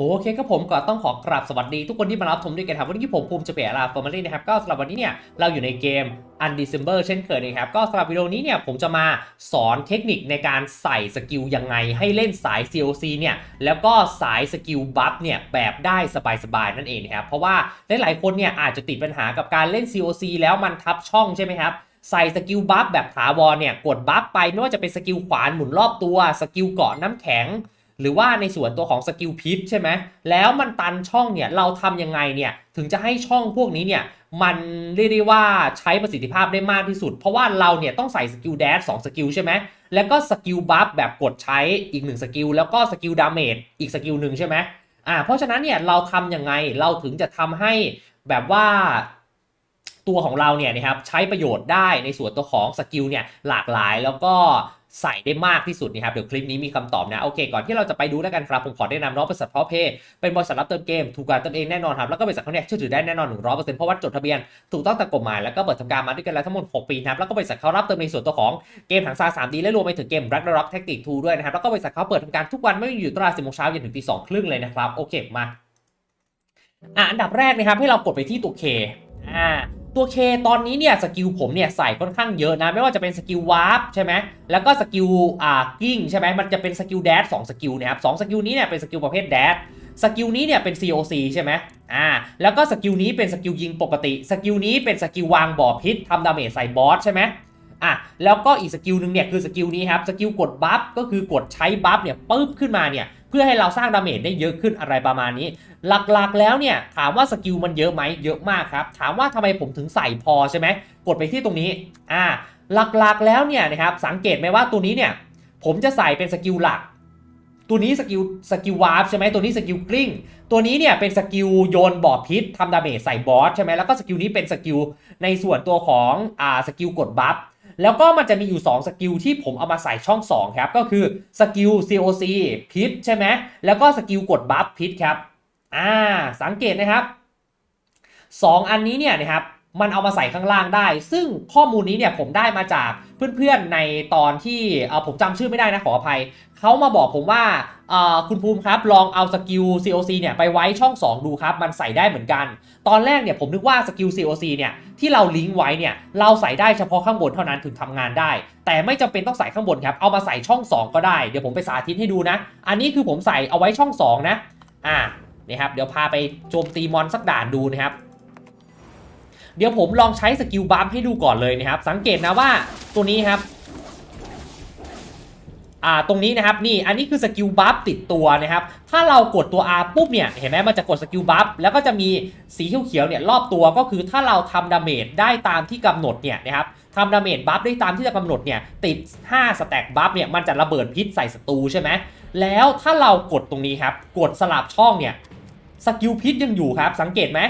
โอเคครับผมก็ต้องขอกราบสวัสดีทุกคนที่มารับชมด้วยกันครับ วันนี้ผมภูมิจะเปียราฟอร์มาลีนะครับ ก็สำหรับวันนี้เนี่ยเราอยู่ในเกม Undecember เช่นเคยนะครับ ก็สำหรับวิดีโอนี้เนี่ยผมจะมาสอนเทคนิคในการใส่สกิลยังไงให้เล่นสาย COC เนี่ยแล้วก็สายสกิลบัฟเนี่ยแบบได้สบายๆนั่นเองนะครับ เพราะว่าหลายๆคนเนี่ยอาจจะติดปัญหากับการเล่น COC แล้วมันทับช่องใช่ไหมครับใส่สกิลบัฟแบบถาวรเนี่ยกดบัฟไปไม่ว่าจะเป็นสกิลขวานหมุนรอบตัวสกิลเกาะน้ำแข็ง หรือว่าในส่วนตัวของสกิลพิษใช่ไหมแล้วมันตันช่องเนี่ยเราทำยังไงเนี่ยถึงจะให้ช่องพวกนี้เนี่ยมันเรียกได้ว่าใช้ประสิทธิภาพได้มากที่สุด เพราะว่าเราเนี่ยต้องใส่สกิลแดชสองสกิลใช่ไหมแล้วก็สกิลบัฟแบบกดใช้อีกหนึ่งสกิลแล้วก็สกิลดาเมจอีกสกิลหนึ่งใช่ไหมอ่าเพราะฉะนั้นเนี่ยเราทำยังไงเราถึงจะทำให้แบบว่า ตัวของเราเนี่ยนะครับใช้ประโยชน์ได้ในส่วนตัวของสกิลเนี่ยหลากหลายแล้วก็ใส่ได้มากที่สุดนะครับเดี๋ยวคลิปนี้มีคำตอบนะโอเค ก่อนที่เราจะไปดูแล้วกันครับ ผมขอแนะนำน้องบริษัทพอเพย์เป็นบริษัทรับเติมเกม ถูกกว่าตนเองแน่นอนครับ แล้วก็บริษัทเขาเนี่ยเชื่อถือได้แน่นอน100%เปอร์เซ็นต์เพราะว่าจดทะเบียน ถูกต้องตามกฎหมาย แล้วก็เปิดทำการมาด้วยกันแล้วทั้งหมด6ปีนะครับแล้วก็บริษัทเขารับเติมในส่วนตัวของเกมถังซา 3D และรวมไปถึงเกม Ragnarok Tactics 2ด้วยนะครับแล้วก็บริษัทเขาเปิดทำการทุกวันไม่มีอยู่ตลาด10โมงเช้าจนถึงตีสองครึ่งเลยนะครับโอเคมาอะอันดับแรกนะครับให้เรากดไปที่ตัว K อ่า ตัวเคตอนนี้เนี่ยสกิลผมเนี่ยใส่ค่อนข้างเยอะนะ ไม่ว่าจะเป็นสกิลวาร์ปใช่ไหมแล้วก็สกิลอ่ากิ้งใช่ไหมมันจะเป็นสกิลแดชสองสกิลนะครับสองสกิลนี้เนี่ยเป็นสกิลประเภทแดชสกิลนี้เนี่ยเป็น COC ใช่ไหมอ่า แล้วก็สกิลนี้เป็นสกิลยิงปกติ สกิลนี้เป็นสกิลวางบ่อพิษทำดาเมจใส่บอสใช่ไหม อะแล้วก็อีกสกิลหนึ่งเนี่ยคือสกิลนี้ครับสกิลกดบัฟก็คือกดใช้บัฟเนี่ยปึ๊บขึ้นมาเนี่ยเพื่อให้เราสร้างดาเมจได้เยอะขึ้นอะไรประมาณนี้ หลักๆแล้วเนี่ยถามว่าสกิลมันเยอะไหมเยอะมากครับ ถามว่าทำไมผมถึงใส่พอใช่ไหมกดไปที่ตรงนี้อ่าหลักๆแล้วเนี่ยนะครับสังเกตไหมว่าตัวนี้เนี่ยผมจะใส่เป็นสกิลหลัก ตัวนี้สกิลสกิลวาร์ปใช่ไหมตัวนี้สกิลกลิ้งตัวนี้เนี่ยเป็นสกิลโยนบ่อพิษทำดาเมจใส่บอสใช่ไหมแล้วก็สกิลนี้เป็นสกิลในส่วนตัวของอ่าสกิลกดบัฟ แล้วก็มันจะมีอยู่ 2 สกิลที่ผมเอามาใส่ช่อง 2 ครับ ก็คือสกิล COC พิษใช่ไหมแล้วก็สกิลกดบัฟพิษครับ อ่า สังเกตนะครับ 2 อันนี้เนี่ยนะครับ มันเอามาใส่ข้างล่างได้ ซึ่งข้อมูลนี้เนี่ยผมได้มาจากเพื่อนๆในตอนที่เออผมจำชื่อไม่ได้นะขออภัย เขามาบอกผมว่าคุณภูมิครับลองเอาสกิล COC เนี่ยไปไว้ช่อง 2 ดูครับ มันใส่ได้เหมือนกัน ตอนแรกเนี่ยผมนึกว่าสกิล COC เนี่ยที่เราลิงก์ไว้เนี่ยเราใส่ได้เฉพาะข้างบนเท่านั้นถึงทำงานได้ แต่ไม่จำเป็นต้องใส่ข้างบนครับ เอามาใส่ช่อง 2 ก็ได้ เดี๋ยวผมไปสาธิตให้ดูนะ อันนี้คือผมใส่เอาไว้ช่อง 2 นะ อ่านี่ครับเดี๋ยวพาไปโจมตีมอนสักด่านดูนะครับ เดี๋ยวผมลองใช้สกิลบัฟให้ดูก่อนเลยนะครับ สังเกตนะว่าตัวนี้ครับอ่าตรงนี้นะครับนี่อันนี้คือสกิลบัฟติดตัวนะครับ ถ้าเรากดตัว R ปุ๊บเนี่ยเห็นไหมมันจะกดสกิลบัฟแล้วก็จะมีสีเขียวๆเนี่ยรอบตัวก็คือถ้าเราทำดาเมจได้ตามที่กำหนดเนี่ยนะครับทำดาเมจบัฟได้ตามที่จะกำหนดเนี่ยติด 5 สแต็กบัฟเนี่ยมันจะระเบิดพิษใส่ศัตรูใช่ไหมแล้วถ้าเรากดตรงนี้ครับกดสลับช่องเนี่ยสกิลพิษยังอยู่ครับสังเกตไหม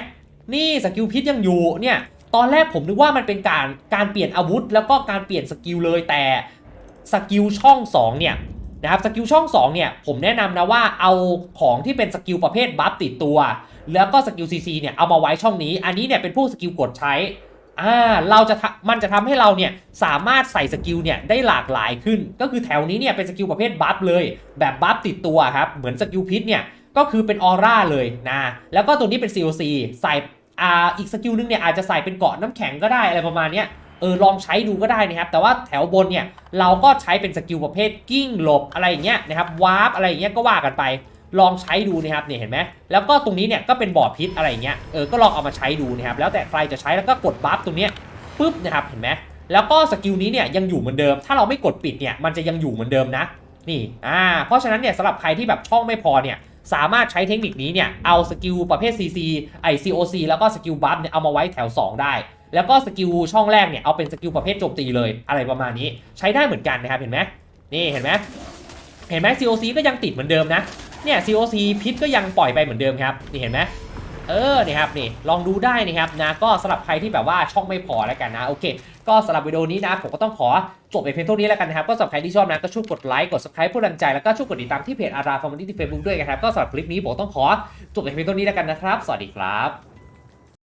นี่สกิลพิษยังอยู่เนี่ยตอนแรกผมนึกว่ามันเป็นการการเปลี่ยนอาวุธ แล้วก็การเปลี่ยนสกิลเลยแต่สกิลช่อง2เนี่ยนะครับสกิลช่อง2เนี่ยผมแนะนำนะว่าเอาของที่เป็นสกิลประเภทบัฟติดตัว แล้วก็สกิลซีซีเนี่ยเอามาไว้ช่องนี้ อันนี้เนี่ยเป็นพวกสกิลกดใช้อ่าเราจะมันจะทำให้เราเนี่ยสามารถใส่สกิลเนี่ยได้หลากหลายขึ้น ก็คือแถวนี้เนี่ยเป็นสกิลประเภทบัฟเลย แบบบัฟติดตัวครับเหมือนสกิลพิษเนี่ยก็คือเป็นออร่าเลยนะแล้วก็ตัวนี้เป็น COC ใส่ อ่าอีกสกิลนึงเนี่ยอาจจะใส่เป็นเกาะน้ำแข็งก็ได้อะไรประมาณเนี้ยเออลองใช้ดูก็ได้นะครับ แต่ว่าแถวบนเนี่ยเราก็ใช้เป็นสกิลประเภทกิ้งหลบอะไรอย่างเงี้ยนะครับวาร์ปอะไรอย่างเงี้ยก็ว่ากันไป ลองใช้ดูนะครับเนี่ยเห็นไหมแล้วก็ตรงนี้เนี่ยก็เป็นบ่อพิษอะไรอย่างเงี้ยเออก็ลองเอามาใช้ดูนะครับแล้วแต่ใครจะใช้แล้วก็กดบัฟตรงเนี้ยปุ๊บนะครับเห็นไหมแล้วก็สกิลนี้เนี่ยยังอยู่เหมือนเดิม ถ้าเราไม่กดปิดเนี่ยมันจะยังอยู่เหมือนเดิมนะนี่อ่าเพราะฉะนั้นเนี่ยสำหรับใครที่แบบช่องไม่พอเนี่ย สามารถใช้เทคนิคนี้เนี่ยเอาสกิลประเภท CC ไอ COC แล้วก็สกิลบัฟเนี่ยเอามาไว้แถว 2 ได้แล้วก็สกิลช่องแรกเนี่ยเอาเป็นสกิลประเภทโจมตีเลยอะไรประมาณนี้ ใช้ได้เหมือนกันนะครับเห็นไหมนี่เห็นไหมเห็นไหม COC ก็ยังติดเหมือนเดิมนะเนี่ย COC พิษก็ยังปล่อยไปเหมือนเดิมครับนี่เห็นไหม เออนี่ครับนี่ลองดูได้นะครับนะก็สำหรับใครที่แบบว่าช่องไม่พอแล้วกันนะโอเค ก็สำหรับวิดีโอนี้นะผมก็ต้องขอจบไปเพียงเท่านี้แล้วกันนะครับก็สำหรับใครที่ชอบนะก็ช่วยกดไลค์กด subscribe ผู้ดังใจแล้วก็ช่วยกดติดตามที่เพจอาราฟอร์มดี้ที่เฟซบุ๊กด้วยนะครับก็สำหรับคลิปนี้ผมต้องขอจบไปเพียงเท่านี้แล้วกันนะครับ สวัสดีครับ